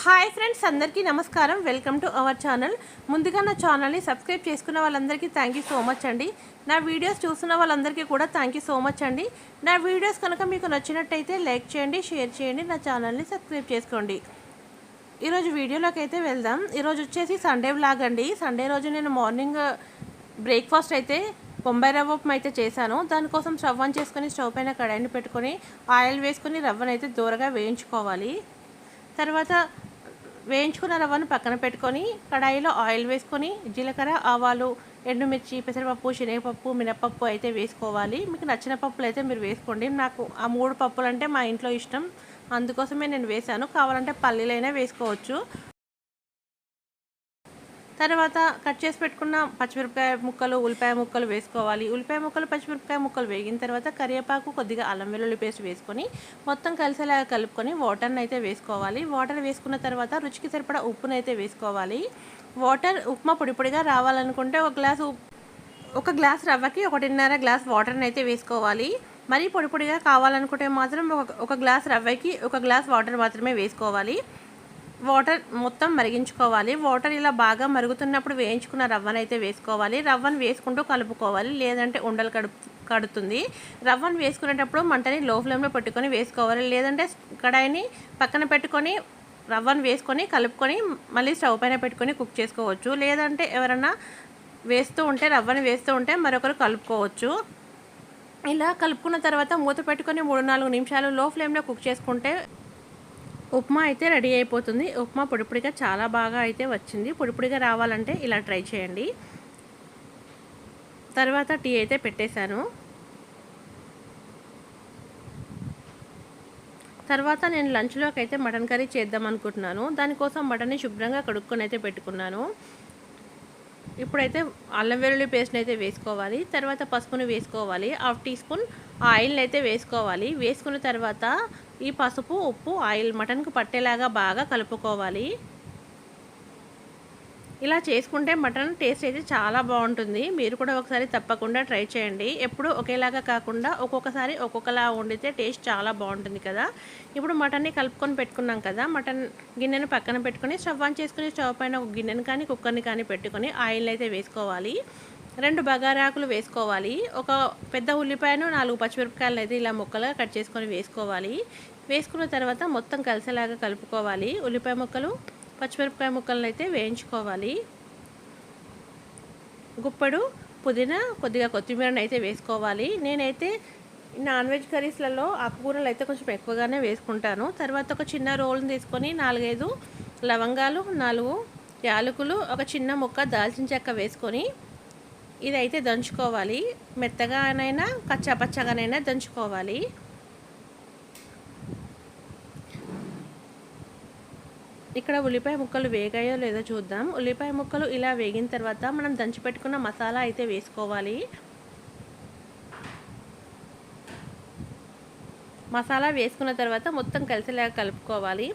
Hi friends అందరికీ నమస్కారం. Welcome to our channel. ముందుగా నా ఛానల్ని సబ్స్క్రైబ్ చేసుకున్న వాళ్ళందరికీ థ్యాంక్ యూ సో మచ్ అండి. నా వీడియోస్ చూస్తున్న వాళ్ళందరికీ కూడా థ్యాంక్ యూ సో మచ్ అండి. నా వీడియోస్ కనుక మీకు నచ్చినట్టయితే లైక్ చేయండి షేర్ చేయండి నా ఛానల్ని సబ్స్క్రైబ్ చేసుకోండి. ఈరోజు వీడియోలోకి అయితే వెళ్దాం. ఈరోజు వచ్చేసి సండే వ్లాగ్ అండి. సండే రోజు నేను మార్నింగ్ బ్రేక్ఫాస్ట్ uh, అయితే బొంబాయి రవ్వ ఉప్మా అయితే చేశాను. దానికోసం స్టవ్ ఆన్ చేసుకొని స్టవ్ పైన కడాయిని పెట్టుకొని ఆయిల్ వేసుకొని రవ్వను అయితే దూరగా వేయించుకోవాలి. తర్వాత వేయించుకున్న రవ్వను పక్కన పెట్టుకొని కడాయిలో ఆయిల్ వేసుకొని జీలకర్ర ఆవాలు ఎండుమిర్చి పెసరపప్పు శనగపప్పు మినపప్పు అయితే వేసుకోవాలి. మీకు నచ్చిన పప్పులు అయితే మీరు వేసుకోండి. నాకు ఆ మూడు పప్పులు అంటే మా ఇంట్లో ఇష్టం. అందుకోసమే నేను వేశాను. కావాలంటే పల్లీలైనా వేసుకోవచ్చు. తర్వాత కట్ చేసి పెట్టుకున్న పచ్చిమిరపకాయ ముక్కలు ఉల్లిపాయ ముక్కలు వేసుకోవాలి. ఉల్లిపాయ ముక్కలు పచ్చిమిరపకాయ ముక్కలు వేగిన తర్వాత కరివేపాకు కొద్దిగా అల్లం వెల్లుల్లి పేస్ట్ వేసుకొని మొత్తం కలిసేలాగా కలుపుకొని వాటర్ని అయితే వేసుకోవాలి. వాటర్ వేసుకున్న తర్వాత రుచికి సరిపడా ఉప్పును అయితే వేసుకోవాలి. వాటర్ ఉప్మా పొడి పొడిగా రావాలనుకుంటే ఒక గ్లాస్ ఒక గ్లాస్ రవ్వకి ఒకటిన్నర గ్లాస్ వాటర్ని అయితే వేసుకోవాలి. మరీ పొడి పొడిగా కావాలనుకుంటే మాత్రం ఒక ఒక గ్లాస్ రవ్వకి ఒక గ్లాస్ వాటర్ మాత్రమే వేసుకోవాలి. వాటర్ మొత్తం మరిగించుకోవాలి. వాటర్ ఇలా బాగా మరుగుతున్నప్పుడు వేయించుకున్న రవ్వను అయితే వేసుకోవాలి. రవ్వను వేసుకుంటూ కలుపుకోవాలి. లేదంటే ఉండలు కడుపు కడుతుంది. రవ్వను వేసుకునేటప్పుడు మంటని లో ఫ్లేమ్లో పెట్టుకొని వేసుకోవాలి. లేదంటే కడాయిని పక్కన పెట్టుకొని రవ్వను వేసుకొని కలుపుకొని మళ్ళీ స్టవ్ పైన పెట్టుకొని కుక్ చేసుకోవచ్చు. లేదంటే ఎవరన్నా వేస్తూ ఉంటే రవ్వని వేస్తూ ఉంటే మరొకరు కలుపుకోవచ్చు. ఇలా కలుపుకున్న తర్వాత మూత పెట్టుకొని మూడు నాలుగు నిమిషాలు లో ఫ్లేమ్లో కుక్ చేసుకుంటే ఉప్మా అయితే రెడీ అయిపోతుంది. ఉప్మా పొడిపొడిగా చాలా బాగా అయితే వచ్చింది. పొడిపొడిగా రావాలంటే ఇలా ట్రై చేయండి. తర్వాత టీ అయితే పెట్టేశాను. తర్వాత నేను లంచ్లోకి అయితే మటన్ కర్రీ చేద్దాం అనుకుంటున్నాను. దానికోసం మటన్ని శుభ్రంగా కడుక్కొని అయితే పెట్టుకున్నాను. ఇప్పుడైతే అల్లం వెల్లుల్లి పేస్ట్ని అయితే వేసుకోవాలి. తర్వాత పసుపుని వేసుకోవాలి. హాఫ్ టీ స్పూన్ ఆయిల్ని అయితే వేసుకోవాలి. వేసుకున్న తర్వాత ఈ పసుపు ఉప్పు ఆయిల్ మటన్కు పట్టేలాగా బాగా కలుపుకోవాలి. ఇలా చేసుకుంటే మటన్ టేస్ట్ అయితే చాలా బాగుంటుంది. మీరు కూడా ఒకసారి తప్పకుండా ట్రై చేయండి. ఎప్పుడు ఒకేలాగా కాకుండా ఒక్కొక్కసారి ఒక్కొక్కలా వండితే టేస్ట్ చాలా బాగుంటుంది కదా. ఇప్పుడు మటన్ని కలుపుకొని పెట్టుకున్నాం కదా. మటన్ గిన్నెను పక్కన పెట్టుకొని స్టవ్ ఆన్ చేసుకుని స్టవ్ పైన ఒక గిన్నెను కానీ కుక్కర్ని కానీ పెట్టుకొని ఆయిల్ అయితే వేసుకోవాలి. రెండు బగారాకులు వేసుకోవాలి. ఒక పెద్ద ఉల్లిపాయను నాలుగు పచ్చిమిరపకాయలు అయితే ఇలా ముక్కలుగా కట్ చేసుకొని వేసుకోవాలి. వేసుకున్న తర్వాత మొత్తం కలిసేలాగా కలుపుకోవాలి. ఉల్లిపాయ ముక్కలు పచ్చిమిరపకాయ ముక్కలను అయితే వేయించుకోవాలి. గుప్పడు పుదీనా కొద్దిగా కొత్తిమీరను అయితే వేసుకోవాలి. నేనైతే నాన్ వెజ్ కర్రీస్లలో ఆకుకూరలు అయితే కొంచెం ఎక్కువగానే వేసుకుంటాను. తర్వాత ఒక చిన్న రోల్ని తీసుకొని నాలుగైదు లవంగాలు నాలుగు యాలకులు ఒక చిన్న ముక్క దాల్చిన చెక్క వేసుకొని ఇదైతే దంచుకోవాలి. మెత్తగానైనా కచ్చాపచ్చగానైనా దంచుకోవాలి. ఇక్కడ ఉల్లిపాయ ముక్కలు వేగాయో లేదో చూద్దాం. ఉల్లిపాయ ముక్కలు ఇలా వేగిన తర్వాత మనం దంచిపెట్టుకున్న మసాలా అయితే వేసుకోవాలి. మసాలా వేసుకున్న తర్వాత మొత్తం కలిసేలాగా కలుపుకోవాలి.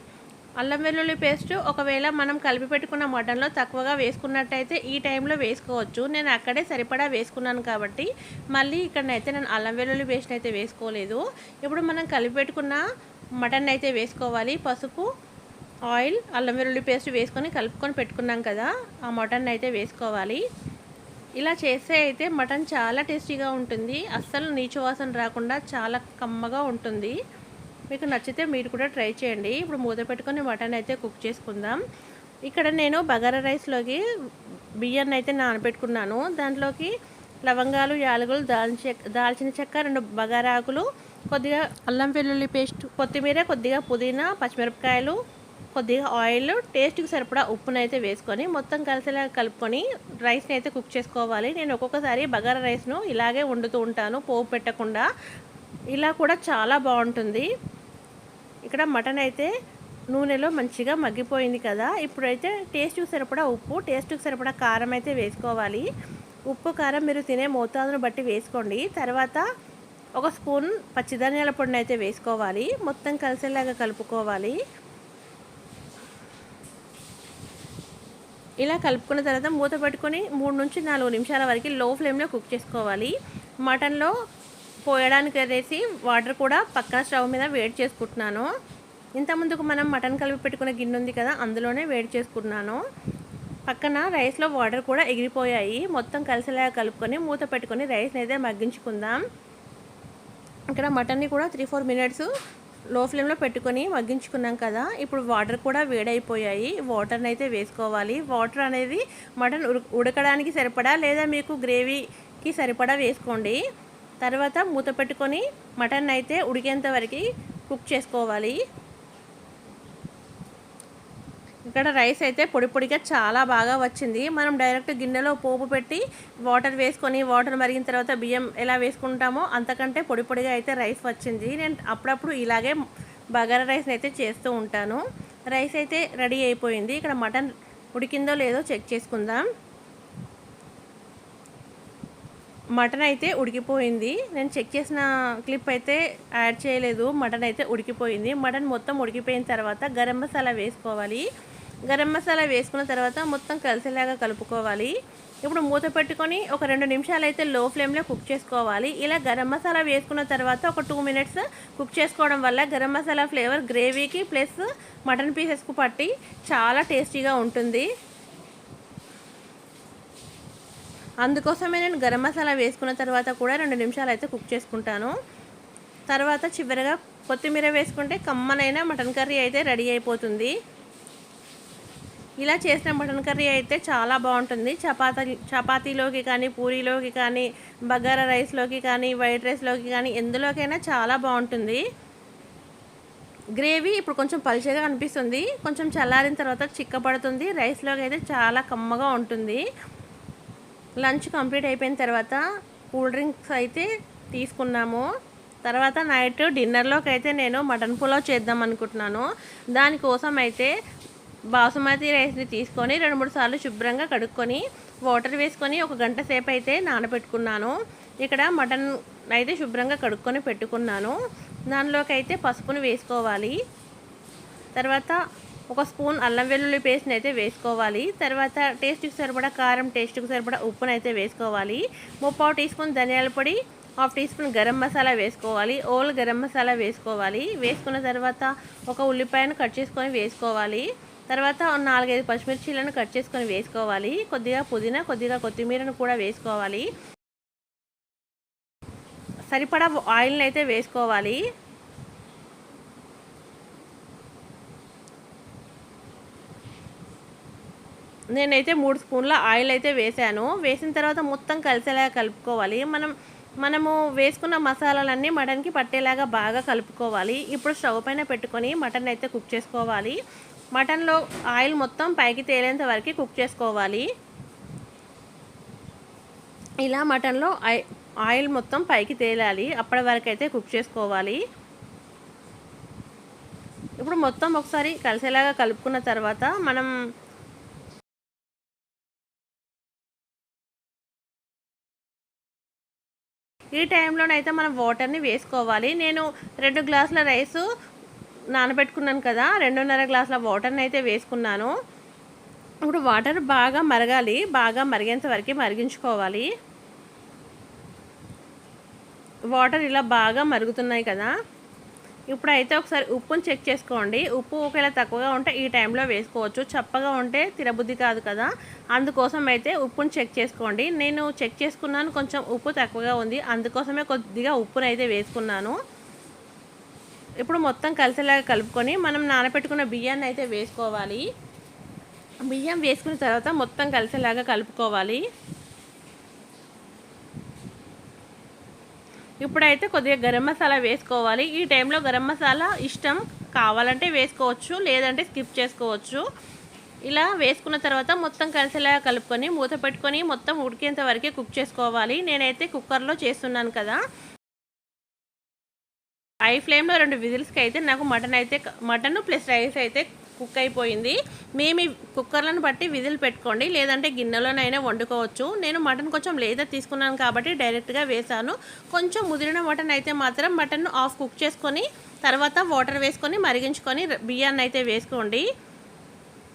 అల్లం వెల్లుల్లి పేస్ట్ ఒకవేళ మనం కలిపి పెట్టుకున్న మటన్లో తక్కువగా వేసుకున్నట్టయితే ఈ టైంలో వేసుకోవచ్చు. నేను అక్కడే సరిపడా వేసుకున్నాను కాబట్టి మళ్ళీ ఇక్కడనైతే నేను అల్లం వెల్లుల్లి పేస్ట్ అయితే వేసుకోలేదు. ఇప్పుడు మనం కలిపి పెట్టుకున్న మటన్ అయితే వేసుకోవాలి. పసుపు ఆయిల్ అల్లం వెల్లుల్లి పేస్ట్ వేసుకొని కలుపుకొని పెట్టుకున్నాం కదా ఆ మటన్ అయితే వేసుకోవాలి. ఇలా చేస్తే అయితే మటన్ చాలా టేస్టీగా ఉంటుంది. అస్సలు నీచు వాసన రాకుండా చాలా కమ్మగా ఉంటుంది. మీకు నచ్చితే మీరు కూడా ట్రై చేయండి. ఇప్పుడు మూత పెట్టుకొని మటన్ అయితే కుక్ చేసుకుందాం. ఇక్కడ నేను బగారా రైస్లోకి బియ్యాన్ని అయితే నానబెట్టుకున్నాను. దాంట్లోకి లవంగాలు యాలకులు దాల్చిన దాల్చిన చెక్క రెండు బగారాకులు కొద్దిగా అల్లం వెల్లుల్లి పేస్ట్. కొత్తిమీర కొద్దిగా పుదీనా పచ్చిమిరపకాయలు కొద్దిగా ఆయిల్ టేస్ట్కి సరిపడా ఉప్పునైతే అయితే వేసుకొని మొత్తం కలిసేలా కలుపుకొని రైస్ని అయితే కుక్ చేసుకోవాలి. నేను ఒక్కొక్కసారి బగారా రైస్ను ఇలాగే వండుతూ ఉంటాను పోపు పెట్టకుండా. ఇలా కూడా చాలా బాగుంటుంది. ఇక్కడ మటన్ అయితే నూనెలో మంచిగా మగ్గిపోయింది కదా. ఇప్పుడైతే టేస్ట్కి సరిపడా ఉప్పు టేస్ట్కి సరిపడా కారం అయితే వేసుకోవాలి. ఉప్పు కారం మీరు తినే మోతాదును బట్టి వేసుకోండి. తర్వాత ఒక స్పూన్ పచ్చిధనియాల పొడిని అయితే వేసుకోవాలి. మొత్తం కలిసేలాగా కలుపుకోవాలి. ఇలా కలుపుకున్న తర్వాత మూత పెట్టుకొని మూడు నుంచి నాలుగు నిమిషాల వరకు లో ఫ్లేమ్లో కుక్ చేసుకోవాలి. మటన్లో పోయడానికి అనేసి వాటర్ కూడా పక్కన స్టవ్ మీద వేడి చేసుకుంటున్నాను. ఇంతకుముందుకు మనం మటన్ కలిపి పెట్టుకునే గిన్నె ఉంది కదా అందులోనే వేడి చేసుకున్నాను. పక్కన రైస్లో వాటర్ కూడా ఎగిరిపోయాయి. మొత్తం కలిసేలాగా కలుపుకొని మూత పెట్టుకొని రైస్ని అయితే మగ్గించుకుందాం. ఇక్కడ మటన్ని కూడా త్రీ ఫోర్ మినిట్స్లో ఫ్లేమ్లో పెట్టుకొని మగ్గించుకున్నాం కదా ఇప్పుడు వాటర్ కూడా వేడైపోయాయి. వాటర్ని అయితే వేసుకోవాలి. వాటర్ అనేది మటన్ ఉడకడానికి సరిపడా లేదా మీకు గ్రేవీకి సరిపడా వేసుకోండి. తర్వాత మూత పెట్టుకొని మటన్ అయితే ఉడికేంత వరకు కుక్ చేసుకోవాలి. ఇక్కడ రైస్ అయితే పొడి పొడిగా చాలా బాగా వచ్చింది. మనం డైరెక్ట్ గిన్నెలో పోపు పెట్టి వాటర్ వేసుకొని వాటర్ మరిగిన తర్వాత బియ్యం ఎలా వేసుకుంటామో అంతకంటే పొడి పొడిగా అయితే రైస్ వచ్చింది. నేను అప్పుడప్పుడు ఇలాగే బగారా రైస్ అయితే చేస్తూ ఉంటాను. రైస్ అయితే రెడీ అయిపోయింది. ఇక్కడ మటన్ ఉడికిందో లేదో చెక్ చేసుకుందాం. మటన్ అయితే ఉడికిపోయింది. నేను చెక్ చేసిన క్లిప్ అయితే యాడ్ చేయలేదు. మటన్ అయితే ఉడికిపోయింది. మటన్ మొత్తం ఉడికిపోయిన తర్వాత గరం మసాలా వేసుకోవాలి. గరం మసాలా వేసుకున్న తర్వాత మొత్తం కలిసేలాగా కలుపుకోవాలి. ఇప్పుడు మూత పెట్టుకొని ఒక రెండు నిమిషాలు అయితే లో ఫ్లేమ్లో కుక్ చేసుకోవాలి. ఇలా గరం మసాలా వేసుకున్న తర్వాత ఒక టూ మినిట్స్ కుక్ చేసుకోవడం వల్ల గరం మసాలా ఫ్లేవర్ గ్రేవీకి ప్లస్ మటన్ పీసెస్కు పట్టి చాలా టేస్టీగా ఉంటుంది. అందుకోసమే నేను గరం మసాలా వేసుకున్న తర్వాత కూడా రెండు నిమిషాలు అయితే కుక్ చేసుకుంటాను. తర్వాత చివరిగా కొత్తిమీర వేసుకుంటే కమ్మనైనా మటన్ కర్రీ అయితే రెడీ అయిపోతుంది. ఇలా చేసిన మటన్ కర్రీ అయితే చాలా బాగుంటుంది. చపాతీ చపాతీలోకి కానీ పూరీలోకి కానీ బగారా రైస్లోకి కానీ వైట్ రైస్లోకి కానీ ఎందులోకైనా చాలా బాగుంటుంది. గ్రేవీ ఇప్పుడు కొంచెం పలుచగా అనిపిస్తుంది. కొంచెం చల్లారిన తర్వాత చిక్కపడుతుంది. రైస్లోకి అయితే చాలా కమ్మగా ఉంటుంది. లంచ్ కంప్లీట్ అయిపోయిన తర్వాత కూల్ డ్రింక్స్ అయితే తీసుకున్నాము. తర్వాత నైట్ డిన్నర్లోకి అయితే నేను మటన్ పులావ్ చేద్దాం అనుకుంటున్నాను. దానికోసం అయితే బాసుమతి రైస్ని తీసుకొని రెండు మూడు సార్లు శుభ్రంగా కడుక్కొని వాటర్ వేసుకొని ఒక గంట సేపు అయితే నానబెట్టుకున్నాను. ఇక్కడ మటన్ అయితే శుభ్రంగా కడుక్కొని పెట్టుకున్నాను. దానిలోకి అయితే పసుపును వేసుకోవాలి. తర్వాత ఒక స్పూన్ అల్లం వెల్లుల్లి పేస్ట్ని అయితే వేసుకోవాలి. తర్వాత టేస్ట్కి సరిపడా కారం టేస్ట్కి సరిపడా ఉప్పును అయితే వేసుకోవాలి. ముప్పావు టీ స్పూన్ ధనియాల పొడి half teaspoon garam masala వేసుకోవాలి. ఓల్ గరం మసాలా వేసుకోవాలి. వేసుకున్న తర్వాత ఒక ఉల్లిపాయను కట్ చేసుకొని వేసుకోవాలి. తర్వాత నాలుగైదు పచ్చిమిర్చీలను కట్ చేసుకొని వేసుకోవాలి. కొద్దిగా పుదీనా కొద్దిగా కొత్తిమీరను కూడా వేసుకోవాలి. సరిపడా ఆయిల్ని అయితే వేసుకోవాలి. నేనైతే మూడు స్పూన్ల ఆయిల్ అయితే వేసాను. వేసిన తర్వాత మొత్తం కలిసేలా కలుపుకోవాలి. మనం మనము వేసుకున్న మసాలాలన్నీ మటన్కి పట్టేలాగా బాగా కలుపుకోవాలి. ఇప్పుడు స్టవ్ పైన పెట్టుకొని మటన్ అయితే కుక్ చేసుకోవాలి. మటన్లో ఆయిల్ మొత్తం పైకి తేలేంత వరకు కుక్ చేసుకోవాలి. ఇలా మటన్లో ఆయిల్ మొత్తం పైకి తేలాలి. అప్పటి వరకు అయితే కుక్ చేసుకోవాలి. ఇప్పుడు మొత్తం ఒకసారి కలిసేలాగా కలుపుకున్న తర్వాత మనం ఈ టైంలోనైతే మనం వాటర్ని వేసుకోవాలి. నేను రెండు గ్లాసుల రైస్ నానబెట్టుకున్నాను కదా రెండున్నర గ్లాసుల వాటర్ని అయితే వేసుకున్నాను. ఇప్పుడు వాటర్ బాగా మరగాలి బాగా మరిగేంత వరకు మరిగించుకోవాలి. వాటర్ ఇలా బాగా మరుగుతున్నాయి కదా. ఇప్పుడు అయితే ఒకసారి ఉప్పుని చెక్ చేసుకోండి. ఉప్పు ఒకవేళ తక్కువగా ఉంటే ఈ టైంలో వేసుకోవచ్చు. చప్పగా ఉంటే తినబుద్ధి కాదు కదా. అందుకోసం అయితే ఉప్పుని చెక్ చేసుకోండి. నేను చెక్ చేసుకున్నాను. కొంచెం ఉప్పు తక్కువగా ఉంది. అందుకోసమే కొద్దిగా ఉప్పును అయితే వేసుకున్నాను. ఇప్పుడు మొత్తం కలిసేలాగా కలుపుకొని మనం నానబెట్టుకున్న బియ్యాన్ని అయితే వేసుకోవాలి. బియ్యం వేసుకున్న తర్వాత మొత్తం కలిసేలాగా కలుపుకోవాలి. ఇప్పుడైతే కొద్దిగా గరం మసాలా వేసుకోవాలి. ఈ టైంలో గరం మసాలా ఇష్టం కావాలంటే వేసుకోవచ్చు లేదంటే స్కిప్ చేసుకోవచ్చు. ఇలా వేసుకున్న తర్వాత మొత్తం కలిసేలా కలుపుకొని మూత పెట్టుకొని మొత్తం ఉడికేంత వరకే కుక్ చేసుకోవాలి. నేనైతే కుక్కర్లో చేస్తున్నాను కదా. హై ఫ్లేమ్లో రెండు విజిల్స్కి అయితే నాకు మటన్ అయితే మటన్ ప్లస్ రైస్ అయితే కుక్ అయిపోయింది. మేము కుక్కర్లను బట్టి విధులు పెట్టుకోండి. లేదంటే గిన్నెలోనైనా వండుకోవచ్చు. నేను మటన్ కొంచెం లేదా తీసుకున్నాను కాబట్టి డైరెక్ట్గా వేసాను కొంచెం ముదిరిన మటన్ అయితే మాత్రం మటన్ ఆఫ్ కుక్ చేసుకొని తర్వాత వాటర్ వేసుకొని మరిగించుకొని బియ్యాన్ని అయితే వేసుకోండి.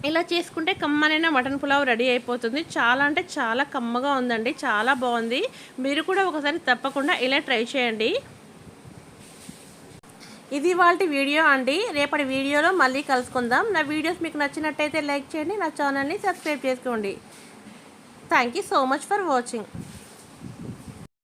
ఇలా చేసుకుంటే కమ్మనైన మటన్ పులావ్ రెడీ అయిపోతుంది. చాలా అంటే చాలా కమ్మగా ఉందండి. చాలా బాగుంది. మీరు కూడా ఒకసారి తప్పకుండా ఇలా ట్రై చేయండి. ఇది వాళ్ళ వీడియో అండి. రేపటి వీడియోలో మళ్ళీ కలుసుకుందాం. నా వీడియోస్ మీకు నచ్చినట్టయితే లైక్ చేయండి. నా ఛానల్ని సబ్స్క్రైబ్ చేసుకోండి. Thank you so much for watching